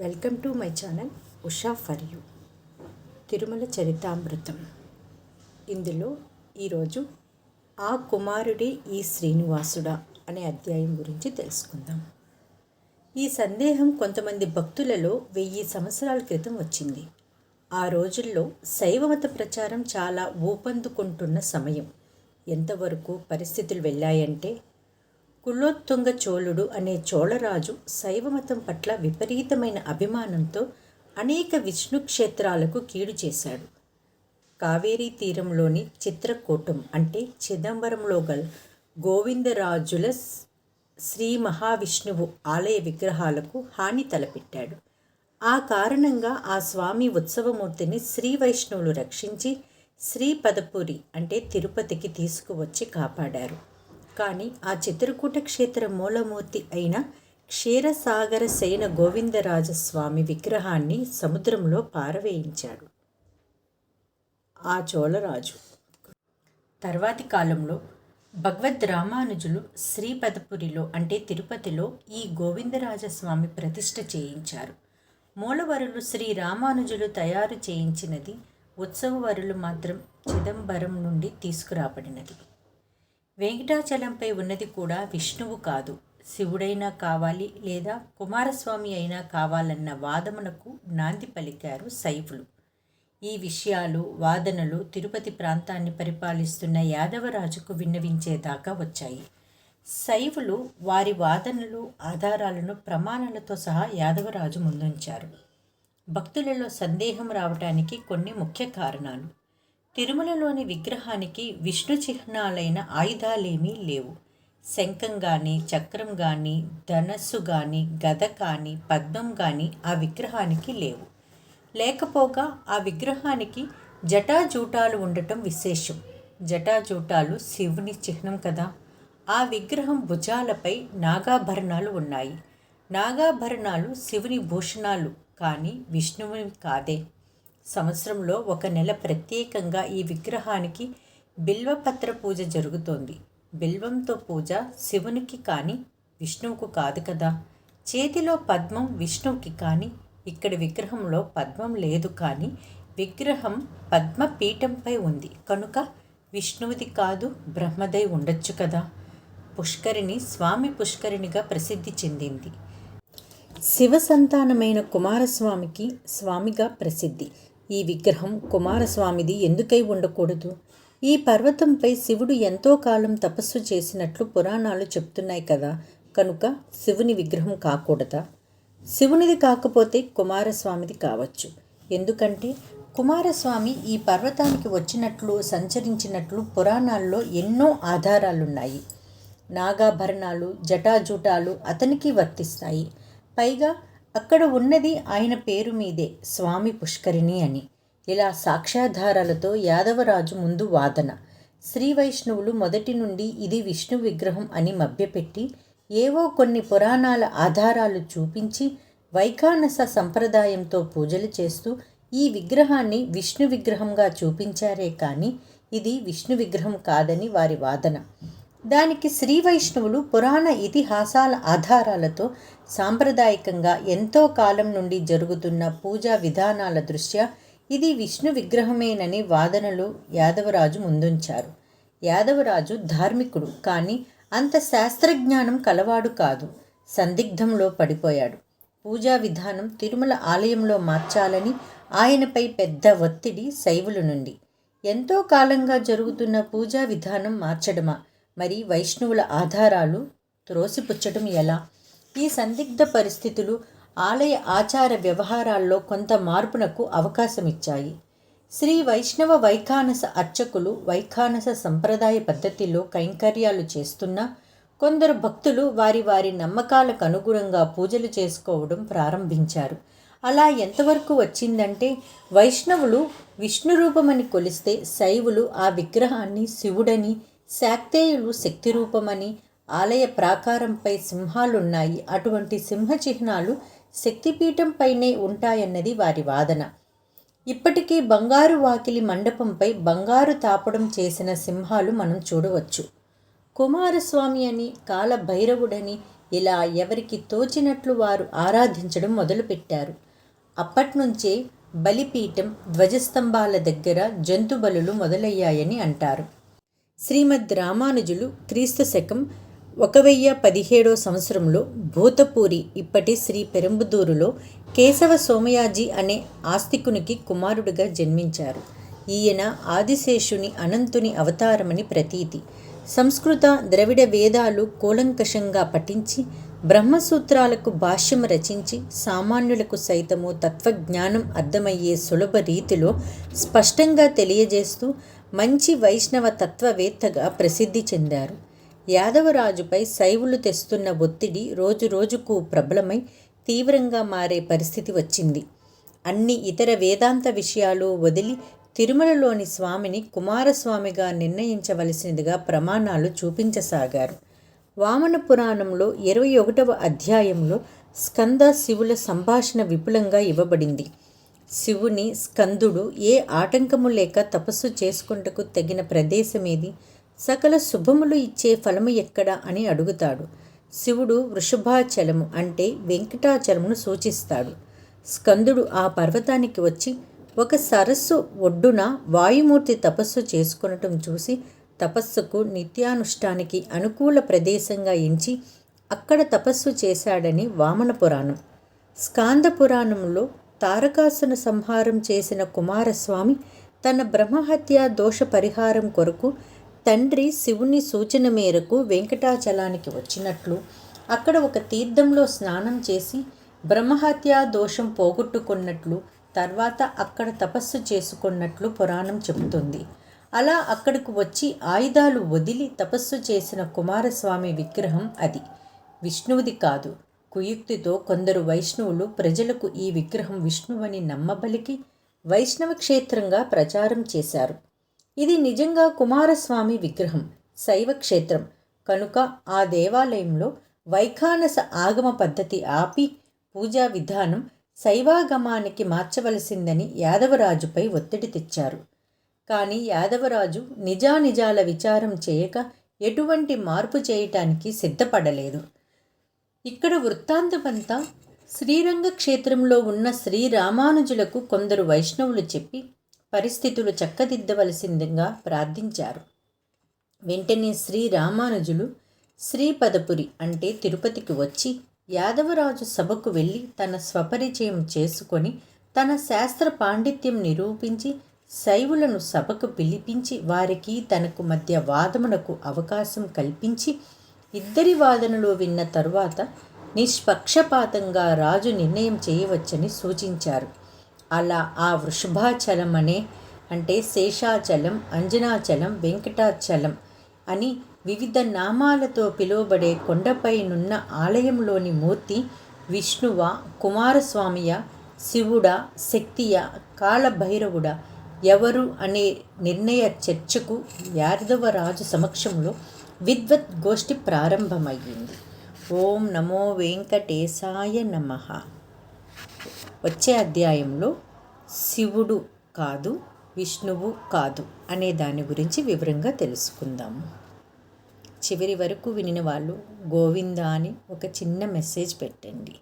Welcome to my channel Usha for you. Tirumala చరితామృతం. ఇందులో ఈరోజు ఆ కుమారుడే ఈ శ్రీనివాసుడా అనే అధ్యాయం గురించి తెలుసుకుందాం. ఈ సందేహం కొంతమంది భక్తులలో వెయ్యి సంవత్సరాల క్రితం వచ్చింది. ఆ రోజుల్లో శైవమత ప్రచారం చాలా ఊపందుకుంటున్న సమయం. ఎంతవరకు పరిస్థితులు వెళ్ళాయంటే కులోత్తుంగ చోళుడు అనే చోళరాజు శైవమతం పట్ల విపరీతమైన అభిమానంతో అనేక విష్ణు క్షేత్రాలకు కీడు చేశాడు. కావేరీ తీరంలోని చిత్రకూటం అంటే చిదంబరంలో గల గోవిందరాజుల శ్రీ మహావిష్ణువు ఆలయ విగ్రహాలకు హాని తలపెట్టాడు. ఆ కారణంగా ఆ స్వామి ఉత్సవమూర్తిని శ్రీ వైష్ణవులు రక్షించి శ్రీ పదపురి అంటే తిరుపతికి తీసుకువచ్చి కాపాడారు. కానీ ఆ చిత్రకూట క్షేత్ర మూలమూర్తి అయిన క్షీరసాగర సేన గోవిందరాజస్వామి విగ్రహాన్ని సముద్రంలో పారవేయించాడు. ఆ చోళరాజు. తర్వాతి కాలంలో భగవద్ రామానుజులు శ్రీపదపురిలో అంటే తిరుపతిలో ఈ గోవిందరాజస్వామి ప్రతిష్ఠ చేయించారు. మూలవరులు శ్రీ రామానుజులు తయారు చేయించినది ఉత్సవవరులు మాత్రం చిదంబరం నుండి తీసుకురాబడినది. వెంకటాచలంపై ఉన్నది కూడా విష్ణువు కాదు. శివుడైనా కావాలి లేదా కుమారస్వామి అయినా కావాలన్న వాదమునకు నాంది పలికారు శైవులు. ఈ విషయాలు వాదనలు తిరుపతి ప్రాంతాన్ని పరిపాలిస్తున్న యాదవరాజుకు విన్నవించేదాకా వచ్చాయి. శైవులు వారి వాదనలు ఆధారాలను ప్రమాణాలతో సహా యాదవరాజు ముందుంచారు. భక్తులలో సందేహం రావటానికి కొన్ని ముఖ్య కారణాలు. తిరుమలలోని విగ్రహానికి విష్ణు చిహ్నాలైన ఆయుధాలేమీ లేవు. శంఖం కానీ చక్రం కానీ ధనస్సు కానీ గద కానీ పద్మం కానీ ఆ విగ్రహానికి లేవు. లేకపోగా ఆ విగ్రహానికి జటాజూటాలు ఉండటం విశేషం. జటాజూటాలు శివుని చిహ్నం కదా! ఆ విగ్రహం భుజాలపై నాగాభరణాలు ఉన్నాయి. నాగాభరణాలు శివుని భూషణాలు కానీ విష్ణువుని కాదే. సంవత్సరంలో ఒక నెల ప్రత్యేకంగా ఈ విగ్రహానికి బిల్వపత్ర పూజ జరుగుతోంది. బిల్వంతో పూజ శివునికి కానీ విష్ణువుకు కాదు కదా. చేతిలో పద్మం విష్ణువుకి కానీ ఇక్కడ విగ్రహంలో పద్మం లేదు కానీ విగ్రహం పద్మపీఠంపై ఉంది. కనుక విష్ణువుది కాదు బ్రహ్మదై ఉండొచ్చు కదా. పుష్కరిణి స్వామి పుష్కరిణిగా ప్రసిద్ధి చెందింది. శివ సంతానమైన కుమారస్వామికి స్వామిగా ప్రసిద్ధి. ఈ విగ్రహం కుమారస్వామిది ఎందుకై ఉండకూడదు? ఈ పర్వతంపై శివుడు ఎంతో కాలం తపస్సు చేసినట్లు పురాణాలు చెప్తున్నాయి కదా కనుక శివుని విగ్రహం కాకూడదా? శివునిది కాకపోతే కుమారస్వామిది కావచ్చు. ఎందుకంటే కుమారస్వామి ఈ పర్వతానికి వచ్చినట్లు సంచరించినట్లు పురాణాల్లో ఎన్నో ఆధారాలున్నాయి. నాగాభరణాలు జటాజూటాలు అతనికి వర్తిస్తాయి. పైగా అక్కడ ఉన్నది ఆయన పేరు మీదే స్వామి పుష్కరిణి అని. ఇలా సాక్ష్యాధారాలతో యాదవరాజు ముందు వాదన. శ్రీ వైష్ణవులు మొదటి నుండి ఇది విష్ణు విగ్రహం అని మభ్యపెట్టి ఏవో కొన్ని పురాణాల ఆధారాలు చూపించి వైఖానస సంప్రదాయంతో పూజలు చేస్తూ ఈ విగ్రహాన్ని విష్ణు విగ్రహంగా చూపించారే కానీ ఇది విష్ణు విగ్రహం కాదని వారి వాదన. దానికి శ్రీ వైష్ణవులు పురాణ ఇతిహాసాల ఆధారాలతో సాంప్రదాయకంగా ఎంతో కాలం నుండి జరుగుతున్న పూజా విధానాల దృష్ట్యా ఇది విష్ణు విగ్రహమేనని వాదనలు యాదవరాజు ముందుంచారు. యాదవరాజు ధార్మికుడు కానీ అంత శాస్త్రజ్ఞానం కలవాడు కాదు. సందిగ్ధంలో పడిపోయాడు. పూజా విధానం తిరుమల ఆలయంలో మార్చాలని ఆయనపై పెద్ద ఒత్తిడి శైవుల నుండి. ఎంతో కాలంగా జరుగుతున్న పూజా విధానం మార్చడమా? మరి వైష్ణవుల ఆధారాలు త్రోసిపుచ్చటం ఎలా? ఈ సందిగ్ధ పరిస్థితులు ఆలయ ఆచార వ్యవహారాల్లో కొంత మార్పునకు అవకాశమిచ్చాయి. శ్రీ వైష్ణవ వైఖానస అర్చకులు వైఖానస సంప్రదాయ పద్ధతిలో కైంకర్యాలు చేస్తున్నా కొందరు భక్తులు వారి వారి నమ్మకాలకు అనుగుణంగా పూజలు చేసుకోవడం ప్రారంభించారు. అలా ఎంతవరకు వచ్చిందంటే వైష్ణవులు విష్ణు రూపమని కొలిస్తే శైవులు ఆ విగ్రహాన్ని శివుడని శాక్తేయులు శక్తి రూపమని ఆలయ ప్రాకారంపై సింహాలున్నాయి. అటువంటి సింహ చిహ్నాలు శక్తిపీఠంపైనే ఉంటాయన్నది వారి వాదన. ఇప్పటికీ బంగారు వాకిలి మండపంపై బంగారు తాపడం చేసిన సింహాలు మనం చూడవచ్చు. కుమారస్వామి అని కాలభైరవుడని ఇలా ఎవరికి తోచినట్లు వారు ఆరాధించడం మొదలుపెట్టారు. అప్పట్నుంచే బలిపీఠం ధ్వజస్తంభాల దగ్గర జంతు బలులు మొదలయ్యాయని అంటారు. శ్రీమద్ రామానుజులు క్రీస్తు శకం ఒక వెయ్యి పదిహేడో సంవత్సరంలో భూతపూరి ఇప్పటి శ్రీ పెరంబుదూరులో కేశవ సోమయాజీ అనే ఆస్తికునికి కుమారుడిగా జన్మించారు. ఈయన ఆదిశేషుని అనంతుని అవతారమని ప్రతీతి. సంస్కృత ద్రవిడ వేదాలు కూలంకషంగా పఠించి బ్రహ్మసూత్రాలకు భాష్యం రచించి సామాన్యులకు సైతము తత్వజ్ఞానం అర్థమయ్యే సులభ రీతిలో స్పష్టంగా తెలియజేస్తూ మంచి వైష్ణవ తత్వవేత్తగా ప్రసిద్ధి చెందారు. యాదవరాజుపై శైవులు తెస్తున్న ఒత్తిడి రోజురోజుకు ప్రబలమై తీవ్రంగా మారే పరిస్థితి వచ్చింది. అన్ని ఇతర వేదాంత విషయాలు వదిలి తిరుమలలోని స్వామిని కుమారస్వామిగా నిర్ణయించవలసినదిగా ప్రమాణాలు చూపించసాగారు. వామన పురాణంలో ఇరవై ఒకటవ అధ్యాయంలో స్కంద శివుల సంభాషణ విపులంగా ఇవ్వబడింది. శివుని స్కందుడు ఏ ఆటంకము లేక తపస్సు చేసుకుంటకు తగిన ప్రదేశమేది? సకల శుభములు ఇచ్చే ఫలము ఎక్కడ అని అడుగుతాడు. శివుడు వృషభాచలము అంటే వెంకటాచలమును సూచిస్తాడు. స్కందుడు ఆ పర్వతానికి వచ్చి ఒక సరస్సు ఒడ్డున వాయుమూర్తి తపస్సు చేసుకునటం చూసి తపస్సుకు నిత్యానుష్ఠానికి అనుకూల ప్రదేశంగా ఎంచి అక్కడ తపస్సు చేశాడని వామన పురాణం. స్కాంద పురాణంలో తారకాసున సంహారం చేసిన కుమారస్వామి తన బ్రహ్మహత్య దోష పరిహారం కొరకు తండ్రి శివుని సూచన మేరకు వెంకటాచలానికి వచ్చినట్లు అక్కడ ఒక తీర్థంలో స్నానం చేసి బ్రహ్మహత్యా దోషం పోగొట్టుకున్నట్లు తర్వాత అక్కడ తపస్సు చేసుకున్నట్లు పురాణం చెబుతుంది. అలా అక్కడికి వచ్చి ఆయుధాలు వదిలి తపస్సు చేసిన కుమారస్వామి విగ్రహం అది. విష్ణువుది కాదు. కుయుక్తితో కొందరు వైష్ణవులు ప్రజలకు ఈ విగ్రహం విష్ణువని నమ్మబలికి వైష్ణవ క్షేత్రంగా ప్రచారం చేశారు. ఇది నిజంగా కుమారస్వామి విగ్రహం శైవ క్షేత్రం. కనుక ఆ దేవాలయంలో వైఖానస ఆగమ పద్ధతి ఆపి పూజా విధానం శైవాగమానికి మార్చవలసిందని యాదవరాజుపై ఒత్తిడి తెచ్చారు. కానీ యాదవరాజు నిజానిజాల విచారం చేయక ఎటువంటి మార్పు చేయటానికి సిద్ధపడలేదు. ఇక్కడ వృత్తాంతమంతా శ్రీరంగ క్షేత్రంలో ఉన్న శ్రీరామానుజులకు కొందరు వైష్ణవులు చెప్పి పరిస్థితులు చక్కదిద్దవలసిందిగా ప్రార్థించారు. వెంటనే శ్రీరామానుజులు శ్రీపదపురి అంటే తిరుపతికి వచ్చి యాదవరాజు సభకు వెళ్ళి తన స్వపరిచయం చేసుకొని తన శాస్త్ర పాండిత్యం నిరూపించి శైవులను సభకు పిలిపించి వారికి తనకు మధ్య వాదమునకు అవకాశం కల్పించి ఇద్దరి వాదనలు విన్న తరువాత నిష్పక్షపాతంగా రాజు నిర్ణయం చేయవచ్చని సూచించారు. అలా ఆ వృషభాచలం అనే అంటే శేషాచలం అంజనాచలం వెంకటాచలం అని వివిధ నామాలతో పిలువబడే కొండపైనున్న ఆలయంలోని మూర్తి విష్ణువ కుమారస్వామియ శివుడ శక్తియ కాళభైరవుడ ఎవరు అనే నిర్ణయ చర్చకు యాదవరాజు సమక్షంలో విద్వత్ గోష్ఠి ప్రారంభమయ్యింది. ఓం నమో వెంకటేశాయ నమ. వచ్చే అధ్యాయంలో శివుడు కాదు విష్ణువు కాదు అనే దాని గురించి వివరంగా తెలుసుకుందాము చివరి వరకు వినిన వాళ్ళు గోవిందా అని ఒక చిన్న మెసేజ్ పెట్టండి.